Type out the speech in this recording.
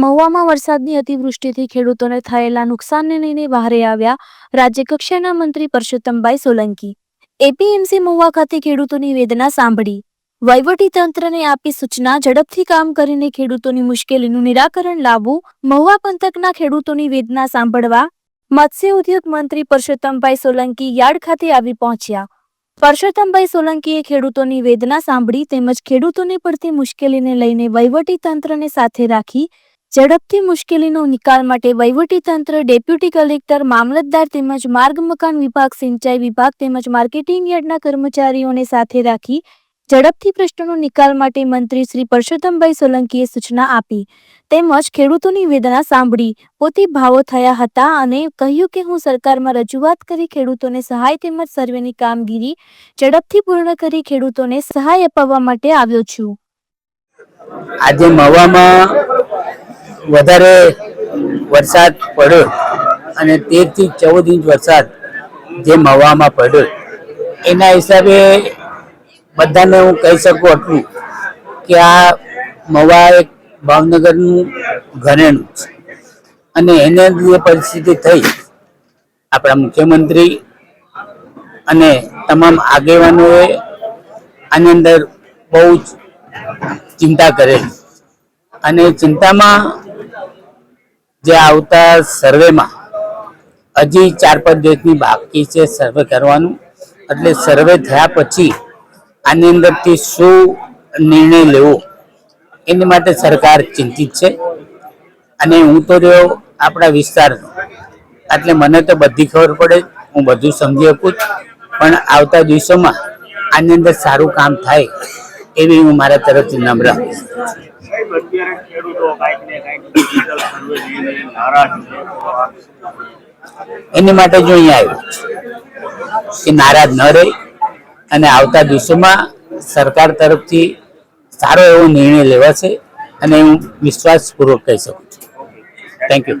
મહુવામાં વરસાદની અતિવૃષ્ટિથી ખેડૂતોને થયેલા નુકસાનને લઈને બહારે આવ્યા રાજ્યકક્ષાના મંત્રી પરસોત્તમભાઈ સોલંકી. એપીએમસી મહુવા ખાતે ખેડૂતોની વેદના સાંભળી. વહીવટી આપી સૂચના, ઝડપથી કામ કરીને ખેડૂતોની મુશ્કેલીનું નિરાકરણ લાવવું, મહુવા પંથકના ખેડૂતોની વેદના સાંભળવા, મત્સ્ય ઉદ્યોગ મંત્રી પરસોત્તમભાઈ સોલંકી યાર્ડ ખાતે આવી પહોંચ્યા. પરસોત્તમભાઈ સોલંકીએ ખેડૂતોની વેદના સાંભળી તેમજ ખેડૂતોને પડતી મુશ્કેલીને લઈને વહીવટી તંત્રને સાથે રાખી ઝડપથી મુશ્કેલીનો નિકાલ માટે વહીવટી તંત્ર ડેપ્યુટી કલેક્ટર, મામલતદાર તેમજ માર્ગ મકાન વિભાગ, સિંચાઈ વિભાગ તેમજ માર્કેટિંગ યાર્ડના કર્મચારીઓને સાથે રાખી ઝડપથી પ્રશ્નોનો નિકાલ માટે મંત્રી શ્રી પરસોત્તમભાઈ સોલંકીએ સૂચના આપી. તેમજ ખેડૂતોની વેદના સાંભળી, પોતે ભાવો થયા હતા અને કહ્યું કે હું સરકારમાં રજૂઆત કરી ખેડૂતોને સહાય તેમજ સર્વેની કામગીરી ઝડપથી પૂર્ણ કરી ખેડૂતોને સહાય અપાવવા માટે આવ્યો છું. આજે મહુવામાં વધારે વરસાદ પડ્યો અને તેરથી ચૌદ ઇંચ વરસાદ જે મવામાં પડ્યો. એના હિસાબે બધાને હું કહી શકું એટલું કે આ મવા એક ભાવનગરનું ઘરેણું છે. અને એને જે પરિસ્થિતિ થઈ. આપણા મુખ્યમંત્રી અને તમામ આગેવાનોએ આની અંદર બહુ જ ચિંતા કરેલી. અને ચિંતામાં જે આવતા સર્વેમાં હજી ચાર પાંચ દેશની બાકી છે સર્વે કરવાનું. એટલે સર્વે થયા પછી આની અંદરથી શું નિર્ણય લેવો એની માટે સરકાર ચિંતિત છે. અને હું તો રહ્યો આપણા વિસ્તારનો. એટલે મને તો બધી ખબર પડે, હું બધું સમજી શકું. પણ આવતા દિવસોમાં આની અંદર સારું કામ થાય એવી હું મારા તરફથી નમ્ર એની માટે જો અહીંયા આવ્યો કે નારાજ ન રહે અને આવતા દિવસોમાં સરકાર તરફથી સારો એવો નિર્ણય લેવાશે અને હું વિશ્વાસપૂર્વક કહી શકું છું. Thank you